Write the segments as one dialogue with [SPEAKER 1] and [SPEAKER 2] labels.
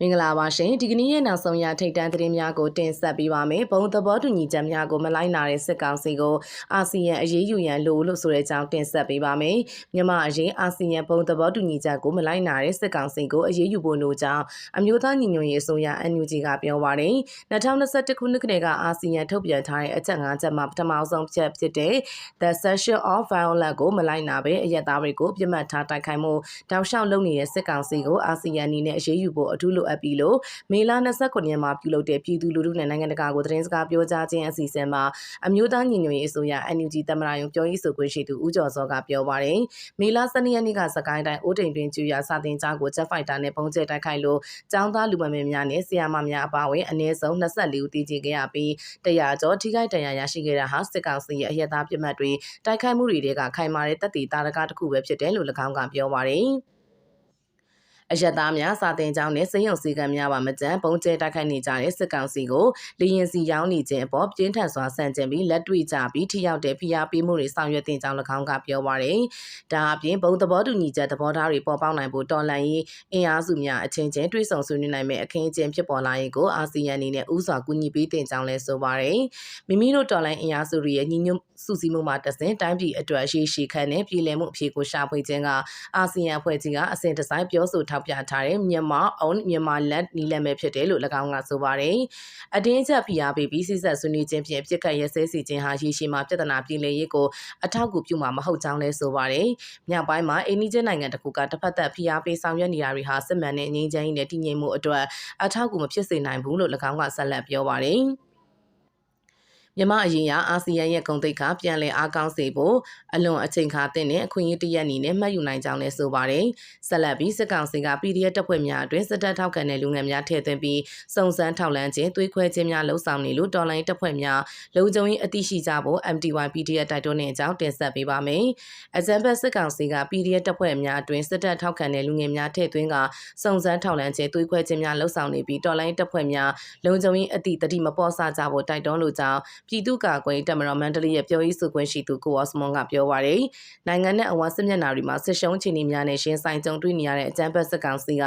[SPEAKER 1] မင်္ဂလာပါရှင်ဒီကနေ့ရဲ့နောက်ဆုံးရထိတ်တန့်သတင်းများကိုတင်ဆက်ပေးပါမယ်ဘုံသဘောတူညီချက်များကိုမလိုက်နာတဲ့စစ်ကောင်စီကိုအာဆီယံအရေးယူရန်လိုလို့ဆိုတဲ့အကြောင်းတင်ဆက်ပေးပါမယ်မြန်မာအရေးအာဆီယံဘုံသဘောတူညီချက်ကိုမလိုက်နာတဲ့စစ်ကောင်စီကိုအရေးယူဖို့လိုကြောင်းအမျိုးသားညီညွတ်ရေးအစိုးရ NUG ကပြောပါတယ်2021ခုနှစ်ကတည်းကအာဆီယံထုတ်ပြန်ထားတဲ့အချက်၅ချက်မှာပထမဆုံးချက်ဖြစ်တဲ့ The Cessation of Violence ကိုမလိုက်နာဘဲအရက်သားတွေကိုပြစ်မှတ်ထားတိုက်ခိုက်မှုတောက်လျှောက်လုပ်နေတဲ့စစ်ကောင်စီကိုအာဆီယံအနေနဲ့အရေးယူဖို့အထူးလိုအပ်ပြီးလို့မေလ29ရက်မှာပြုလုပ်တဲ့ပြည်သူလူထုနဲ့နိုင်ငံတကာကိုသတင်းစကားပြောကြားခြင်းအစီအစဉ်မှာအမျိုးသားညီညွတ်ရေးအစိုးရ NUG သမ္မတရုံပြောရေးဆိုခွင့်ရှိသူဦးကျော်စောကပြောပါတယ်။မေလ12ရက်နေ့ကစကိုင်းတိုင်းအိုးတိန်တွင်ကျူရစာတင်ကြားကိုဂျက်ဖိုက်တာနဲ့ပုံကျဲတိုက်ခိုက်လို့ចောင်းသားလူမမင်းများနဲ့ဆီယာမများအပါအဝင်အနည်းဆုံး24ဦးတည်ကြခဲ့ရပြီးတရားကျော်ထိခိုက်ဒဏ်ရာရရှိခဲ့တာဟာစစ်ကောင်စီရဲ့အရက်သားပြစ်မှတ်တွေတိုက်ခိုက်မှုတွေကခိုင်မာတဲ့တပ်တီတာရကတစ်ခုပဲဖြစ်တယ်လို့၎င်းကပြောပါတယ်။ အယက်သားများစာတင်ကြောင်းနဲ့စရုံစည်းကမ်းများပါမကြမ်းပုံကျဲတိုက်ခိုက်နေကြတဲ့စစ်ကောင်စီကိုလေရင်စီရောင်းနေခြင်းအပေါ်ပြင်းထန်စွာဆန့်ကျင်ပြီးလက်တွေ့ကြပြီးထိရောက်တဲ့ဖိအားပေးမှုတွေဆောင်ရွက်တင်ကြောင်း၎င်းကပြောပါရယ်။ဒါအပြင်ဘုံသဘောတူညီချက်သဘောထားတွေပေါ်ပေါက်နိုင်ဖို့တော်လှန်ရေးအင်အားစုများအချင်းချင်းတွဲဆောင်ဆွေးနွေးနိုင်မဲ့အခင်းအကျင်းဖြစ်ပေါ်လာရေးကိုအာဆီယံအနေနဲ့ဥစွာကူညီပေးတင်ကြောင်းလဲဆိုပါရယ်။မိမိတို့တော်လှန်အင်အားစုတွေရဲ့ညီညွတ်စုစည်းမှုမှာတဆင်တိုင်းပြည်အတွက်ရှိရှိခန့်နဲ့ပြည်လည်မှုအဖြေကိုရှာဖွေခြင်းကအာဆီယံအဖွဲ့ကြီးကအစဉ်တစိုင်းပြောဆိုထောက်ပြထားတဲ့မြန်မာ own မြန်မာလက်နီလမဲ့ဖြစ်တယ်လို့၎င်းကဆိုပါတယ်။အတင်းချက်ဖိအားပေးပြီးစစ်ဆက်ဆွေးနွေးခြင်းဖြင့်ပြစ်ခတ်ရဲစဲစီခြင်းဟာရေရှည်မှာပြဿနာပြည်လည်ရေးကိုအထောက်အကူပြုမှာမဟုတ်ကြောင်းလဲဆိုပါတယ်။မြောက်ပိုင်းမှာအိန္ဒိယနိုင်ငံတကူကတစ်ဖက်သက်ဖိအားပေးဆောင်ရွက်နေတာတွေဟာစစ်မှန်တဲ့ငြိမ်းချမ်းရေးနဲ့တည်ငြိမ်မှုအတွက်အထောက်အကူမဖြစ်စေနိုင်ဘူးလို့၎င်းကဆက်လက်ပြောပါတယ်။ မြန်မာအရေးအအာဆီယံရဲ့ဂုဏ်သိက္ခာပြန်လည်အားကောင်းစေဖို့အလွန်အချိန်ခါတဲ့အခွင့်အရေးတရက်အနေနဲ့မှတ်ယူနိုင်ကြောင်းလည်းဆိုပါတယ်။ဆက်လက်ပြီးစစ်ကောင်စီက PDF တပ်ဖွဲ့များအတွင်းစစ်တပ်ထောက်ခံတဲ့လူငယ်များထည့်သွင်းပြီးစုံစမ်းထောက်လှမ်းခြင်းသွေးခွဲခြင်းများလှုံ့ဆော်နေလို့တော်လိုင်းတပ်ဖွဲ့များလုံခြုံရေးအသိရှိကြဖို့ MTY PDF တိုက်တွန်းတဲ့အကြောင်းတင်ဆက်ပေးပါမယ်။အကြံဖက်စစ်ကောင်စီက PDF တပ်ဖွဲ့များအတွင်းစစ်တပ်ထောက်ခံတဲ့လူငယ်များထည့်သွင်းကစုံစမ်းထောက်လှမ်းခြင်းသွေးခွဲခြင်းများလှုံ့ဆော်နေပြီးတော်လိုင်းတပ်ဖွဲ့များလုံခြုံရေးအသိတတိမပေါ်ဆကြဖို့တိုက်တွန်းလိုကြောင်းပြည်သူ့ကာကွယ်တပ်မတော်မန္တလေးရဲ့ပြောရေးဆိုခွင့်ရှိသူကိုအော့စမွန်ကပြောပါရယ်နိုင်ငံနဲ့အဝါစစ်မျက်နှာတွေမှာစစ်ရှုံးချီနေများနဲ့ရှင်းဆိုင်ကြုံတွေ့နေရတဲ့အကြမ်းဖက်စစ်ကောင်စီက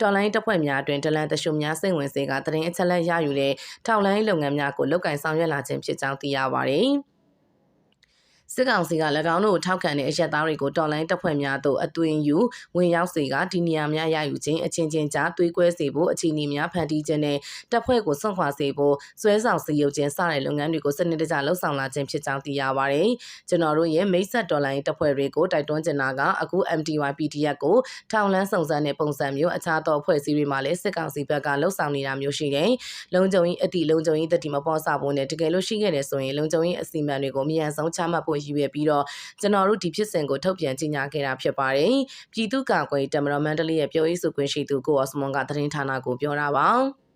[SPEAKER 1] တော်လိုင်းတပ်ဖွဲ့များအတွင်ဒလန်တရှုံများစိတ်ဝင်စေကတရင်အချက်လက်ရယူတဲ့ထောက်လိုင်းလုပ်ငန်းများကိုလုပ်ကင်ဆောင်ရွက်လာခြင်းဖြစ်ကြောင်းသိရပါရယ် စစ်ကောင်စီက၎င်းတို့ထောက်ခံတဲ့အရက်သားတွေကိုတော်လိုင်းတပ်ဖွဲ့များသို့အသွင်ယူဝင်ရောက်စေကဒီနေရာများရယူခြင်းအချင်းချင်းကြားသွေးကွဲစေဖို့အခြေအနေများဖန်တီးခြင်းနဲ့တပ်ဖွဲ့ကိုဆွန့်ခွာစေဖို့စွဲဆောင်စီရုပ်ခြင်းစတဲ့လုပ်ငန်းတွေကိုစနစ်တကျလှုပ်ဆောင်လာခြင်းဖြစ်ကြောင်းသိရပါတယ်။ကျွန်တော်တို့ရဲ့မိတ်ဆက်တော်လိုင်းတပ်ဖွဲ့တွေကိုတိုက်တွန်းချင်တာကအခု MTY PDF ကိုထောင်လန်းစုံစမ်းတဲ့ပုံစံမျိုးအခြားသောအဖွဲ့အစည်းတွေမှာလည်းစစ်ကောင်စီဘက်ကလှုပ်ဆောင်နေတာမျိုးရှိတယ်။လုံခြုံရေးအတိလုံခြုံရေးတတိမပေါ်ဆဖို့နဲ့တကယ်လို့ရှိခဲ့တယ်ဆိုရင်လုံခြုံရေးအစီအမံတွေကိုအမြန်ဆုံးချမှတ်ဖို့ရည်ရွယ်ပြီးတော့ကျွန်တော်တို့ဒီဖြစ်စဉ်ကိုထုတ်ပြန်ကြေညာခဲ့တာဖြစ်ပါတယ်။ပြည်သူ့ကာကွယ်တမတော်မန္တလေးရဲ့ပြောရေးဆိုခွင့်ရှိသူကိုအော့စမွန်ကသတင်းဌာနကိုပြောတာပါ။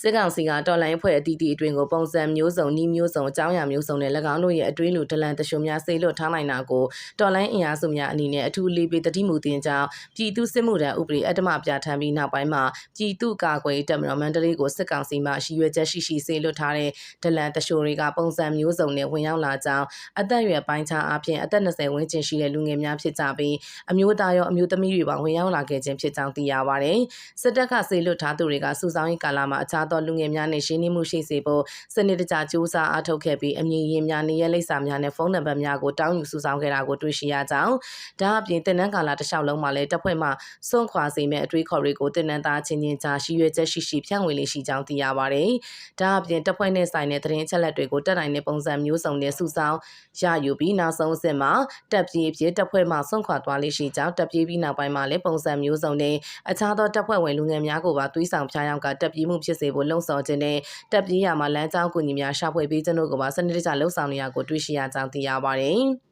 [SPEAKER 1] စစ်ကောင်စီကတော်လိုင်းဖွဲ့အသီးသီးအတွင်ကိုပုံစံမျိုးစုံနှီးမျိုးစုံအကြောင်းအရာမျိုးစုံနဲ့၎င်းတို့ရဲ့အတွင်းလူဒလန်တရှုံများဆေးလွတ်ထားနိုင်တာကိုတော်လိုင်းအင်အားစုများအနေနဲ့အထူးလေးပေးတတိမူတင်ကြောင်းပြည်သူစစ်မှုထမ်းဥပဒေအတ္တမပြဋ္ဌာန်းပြီးနောက်ပိုင်းမှာပြည်သူကာကွယ်တပ်မတော်မန္တလေးကိုစစ်ကောင်စီမှရှိရွယ်ချက်ရှိရှိဆေးလွတ်ထားတဲ့ဒလန်တရှုံတွေကပုံစံမျိုးစုံနဲ့ဝင်ရောက်လာကြောင်းအသက်အရွယ်ပိုင်းခြားအပြင်အသက်20ဝန်းကျင်ရှိတဲ့လူငယ်များဖြစ်ကြပြီးအမျိုးသားရောအမျိုးသမီးတွေပါဝင်ရောက်လာခဲ့ခြင်းဖြစ်ကြောင်းသိရပါတယ်စစ်တပ်ကဆေးလွတ်ထားသူတွေကစုဆောင်းရေးကာလမှာအခြားသောလူငယ်များနဲ့ရှင်းလင်းမှုရှိစေဖို့စနစ်တကျစူးစမ်းအားထုတ်ခဲ့ပြီးအမည်ရင်းများနေရလိပ်စာများနဲ့ဖုန်းနံပါတ်များကိုတောင်းယူစုဆောင်းခဲ့တာကိုတွေ့ရှိရကြောင်းဒါအပြင်တင်နန်းကာလတစ်လျှောက်လုံးမှာလည်းတပ်ဖွဲ့မှစွန့်ခွာစေမဲ့အတွေးခေါ်တွေကိုတင်နန်းသားချင်းချင်းကြားရှိရွယ်ချက်ရှိရှိဖြန့်ဝေလေးရှိကြောင်းသိရပါတယ်။ဒါအပြင်တပ်ဖွဲ့နဲ့ဆိုင်တဲ့သတင်းအချက်လက်တွေကိုတက်နိုင်တဲ့ပုံစံမျိုးစုံနဲ့စုဆောင်းရယူပြီးနောက်ဆုံးအဆင့်မှာတပ်ပြေးပြေးတပ်ဖွဲ့မှစွန့်ခွာသွားလေးရှိကြောင်းတပ်ပြေးပြီးနောက်ပိုင်းမှာလည်းပုံစံမျိုးစုံနဲ့အခြားသောတပ်ဖွဲ့ဝင်လူငယ်များကိုပါသွေးဆောင်ဖျားယောက်ကတပ်ပြေးမှုဖြစ်စေဖို့လှုံ့ဆော်ခြင်းနဲ့တပ်ပြေးရမှာလမ်းကြောင်းကူညီများရှာဖွေပေးခြင်းတို့ကပါစနစ်တကျလှုပ်ဆောင်နေရကိုတွေ့ရှိရကြောင်းသိရပါတယ်။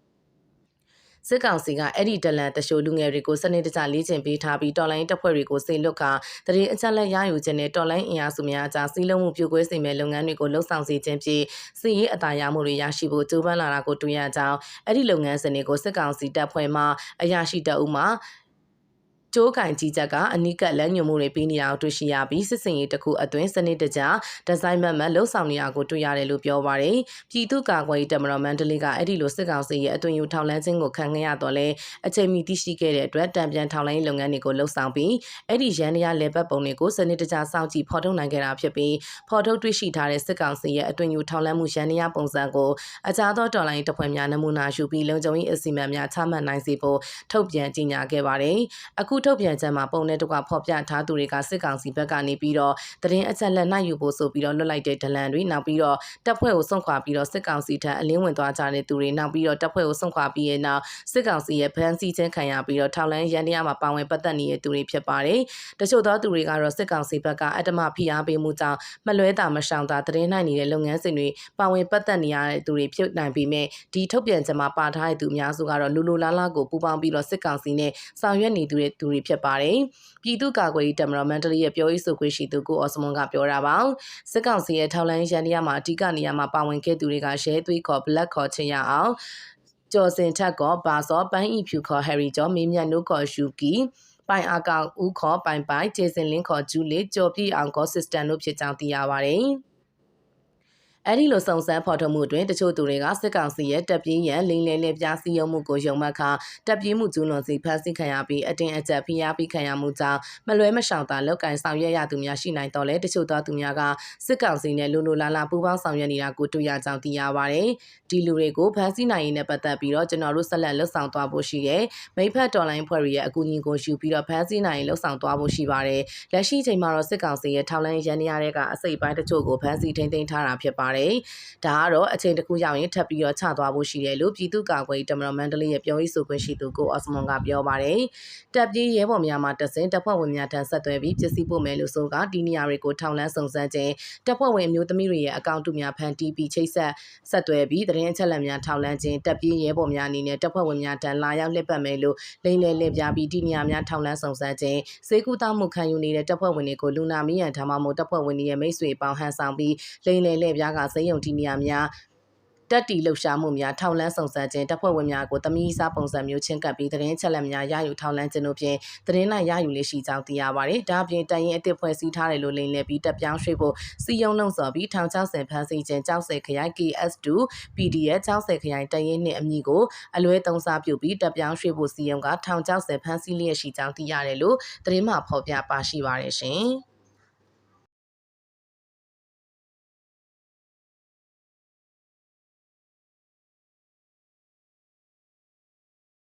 [SPEAKER 1] စစ်ကောင်စီကအဲ့ဒီဒလန်တရှိုလူငယ်တွေကိုစနစ်တကျလေ့ကျင့်ပေးထားပြီးတော်လိုင်းတပ်ဖွဲ့တွေကိုစေလွတ်ကတရင်အချက်လက်ရယူခြင်းနဲ့တော်လိုင်းအင်အားစုများအကြားစီးလုံးမှုပြုကွဲစေမဲ့လုပ်ငန်းတွေကိုလှုပ်ဆောင်စေခြင်းဖြင့်စီရေးအသာရမှုတွေရရှိဖို့ကြိုးပမ်းလာတာကိုတွေ့ရကြောင်းအဲ့ဒီလုပ်ငန်းစဉ်တွေကိုစစ်ကောင်စီတပ်ဖွဲ့မှအရာရှိတပ်ဦးမှ ကျိုးကင်ကြီးချက်ကအနိကလမ်းညွှန်မှုတွေပေးနေတာကိုတွေ့ရှိရပြီးစစ်စင်ရေးတစ်ခုအတွင်းစနစ်တကျဒီဇိုင်းမတ်မတ်လှုပ်ဆောင်နေတာကိုတွေ့ရတယ်လို့ပြောပါတယ်။ပြည်သူ့ကာကွယ်ရေးတပ်မတော်မန္တလေးကအဲ့ဒီလိုစစ်ကောင်စီရဲ့အတွင်ယူထောက်လန်းခြင်းကိုခံခဲ့ရတော့လဲအချိန်မီသိရှိခဲ့တဲ့အတွက်တံပြန်ထောက်လန်းရေးလုပ်ငန်းတွေကိုလှုပ်ဆောင်ပြီးအဲ့ဒီရန်ရလေပတ်ပုံတွေကိုစနစ်တကျစောင့်ကြည့်ဖော်ထုတ်နိုင်ခဲ့တာဖြစ်ပြီးဖော်ထုတ်တွေ့ရှိထားတဲ့စစ်ကောင်စီရဲ့အတွင်ယူထောက်လန်းမှုရန်ရပုံစံကိုအခြားသောတော်လိုင်းတပ်ဖွဲ့များနမူနာယူပြီးလုံခြုံရေးအစီအမံများချမှတ်နိုင်စေဖို့ထုတ်ပြန်ကြေညာခဲ့ပါတယ်။အခုထုတ်ပြန်ချက်မှာပုံနဲ့တကွဖော်ပြထားသူတွေကစစ်ကောင်စီဘက်ကနေပြီးတော့တရင်အချက်လက်နိုင်ယူဖို့ဆိုပြီးတော့လွတ်လိုက်တဲ့ဒလန်တွေနောက်ပြီးတော့တပ်ဖွဲ့ကိုစွန့်ခွာပြီးတော့စစ်ကောင်စီထံအလင်းဝင်သွားကြတဲ့သူတွေနောက်ပြီးတော့တပ်ဖွဲ့ကိုစွန့်ခွာပြီးရဲ့နောက်စစ်ကောင်စီရဲ့ဖမ်းဆီးခြင်းခံရပြီးတော့ထောက်လန်းရန်တရားမှာပါဝင်ပတ်သက်နေတဲ့သူတွေဖြစ်ပါတယ်။တချို့သောသူတွေကတော့စစ်ကောင်စီဘက်ကအတ္တမဖိအားပေးမှုကြောင့်မလွဲတာမရှောင်တာတရင်နိုင်နေတဲ့လုပ်ငန်းစဉ်တွေပါဝင်ပတ်သက်နေရတဲ့သူတွေဖြစ်နိုင်ပေမဲ့ဒီထုတ်ပြန်ချက်မှာပါထားတဲ့သူအများစုကတော့လူလူလားလားကိုပူပေါင်းပြီးတော့စစ်ကောင်စီနဲ့ဆောင်ရွက်နေသူတွေသူတွေဖြစ်ပါတယ်။ပြည်သူ့ကာကွယ်ရေးတပ်မတော်မန္တလေးရဲ့ပြောရေးဆိုခွင့်ရှိသူကိုအော်စမွန်ကပြောတာပါ။စစ်ကောင်စီရဲ့ထောက်လန်းရန်တရားမှာအဓိကနေရာမှာပါဝင်ခဲ့သူတွေကရဲသွေးခေါ် black ခေါ်ချင်ရအောင်ကျော်စင်ထက်ကောဘာစောပန်းဤဖြူခေါ်ဟယ်ရီကျော်မင်းမြတ်နိုးခေါ်ရှူကီပိုင်အကောင်ဦးခေါ်ပိုင်ပိုင်ဂျေစင်လင်းခေါ်ဂျူလီကျော်ပြည့်အောင်ခေါ်စစ်စတန်တို့ဖြစ်ကြောင်းသိရပါတယ်။ အဲ့ဒီလိုစုံစမ်းဖော်ထုတ်မှုတွင်တချို့သူတွေကစစ်ကောင်စီရဲ့တပ်ပြင်းရန်လိမ့်လဲလဲပြားစည်းရုံးမှုကိုယုံမှတ်ခါတပ်ပြင်းမှုကျူးလွန်စီဖမ်းဆီးခံရပြီးအတင်းအကျပ်ဖိအားပေးခံရမှုကြောင့်မလွဲမရှောင်သာလောက်ကင်ဆောင်ရွက်ရသူများရှိနိုင်တော့လဲတချို့သောသူများကစစ်ကောင်စီနဲ့လူလူလာလာပူးပေါင်းဆောင်ရွက်နေတာကိုတွေ့ရကြောင်းသိရပါတယ်။ဒီလူတွေကိုဖမ်းဆီးနိုင်ရေးနဲ့ပတ်သက်ပြီးတော့ကျွန်တော်တို့ဆက်လက်လှုပ်ဆောင်သွားဖို့ရှိရဲ့မိဖက်တော်လိုင်းဖွဲ့ရဲ့အကူအညီကိုယူပြီးတော့ဖမ်းဆီးနိုင်ရေးလှုပ်ဆောင်သွားဖို့ရှိပါတယ်။လက်ရှိချိန်မှာတော့စစ်ကောင်စီရဲ့ထောက်လန်းရန်နေရတဲ့ကအစိပ်ပိုင်းတချို့ကိုဖမ်းဆီးထိန်းသိမ်းထားတာဖြစ်ပါတယ်။ဒါကတော့အချိန်တစ်ခုရောက်ရင်ထပ်ပြီးတော့ချသွားဖို့ရှိတယ်လို့ပြည်သူ့ကာကွယ်ရေးတမတော်မန္တလေးရဲ့ပြောရေးဆိုခွင့်ရှိသူကိုအော့စမွန်ကပြောပါတယ်။တပ်ပြေးရဲဘော်များမှတဆင်တပ်ဖွဲ့ဝင်များထံဆက်သွယ်ပြီးပစ္စည်းပို့မယ်လို့ဆိုကဒီနေရာတွေကိုထောင်လန်းစုံစမ်းခြင်းတပ်ဖွဲ့ဝင်အမျိုးသမီးတွေရဲ့အကောင့်တူများဖန်တီးပြီးချိတ်ဆက်ဆက်သွယ်ပြီးသတင်းအချက်အလက်များထောင်လန်းခြင်းတပ်ပြေးရဲဘော်များအနေနဲ့တပ်ဖွဲ့ဝင်များထံလာရောက်လှည့်ပတ်မယ်လို့လိမ့်လေလှည့်ပြပြီးဒီနေရာများထောင်လန်းစုံစမ်းခြင်းစေကူတာမှုခံယူနေတဲ့တပ်ဖွဲ့ဝင်တွေကိုလူနာမီးရန်ထားမှမို့တပ်ဖွဲ့ဝင်တွေရဲ့မိတ်ဆွေပေါင်းဟန်ဆောင်ပြီးလိမ့်လေလှည့်ပြကစိမ့်ယုံဒီနေရာများတက်တီလှုပ်ရှားမှုများထောက်လန်းစုံစမ်းခြင်းတပ်ဖွဲ့ဝင်များကိုတမီးစားပုံစံမျိုးချင်းကပ်ပြီးသတင်းချက်လက်များရယူထောက်လန်းခြင်းတို့ဖြင့်သတင်းလိုက်ရယူလေးရှိကြောင်းသိရပါတယ်။ဒါအပြင်တရင်အစ်စ်ဖွဲ့စည်းထားတယ်လို့လိမ်လည်ပြီးတပ်ပြောင်းရွှေ့ဖို့စီယုံလုံးစော်ပြီး1060ဖမ်းဆီးခြင်းကြောက်စဲခရိုင် KS2 PDF 60ခရိုင်တရင်နှင့်အမည်ကိုအလွဲသုံးစားပြုပြီးတပ်ပြောင်းရွှေ့ဖို့စီယုံက1060ဖမ်းဆီးလျက်ရှိကြောင်းသိရတယ်လို့သတင်းမှဖော်ပြပါရှိပါတယ်ရှင်။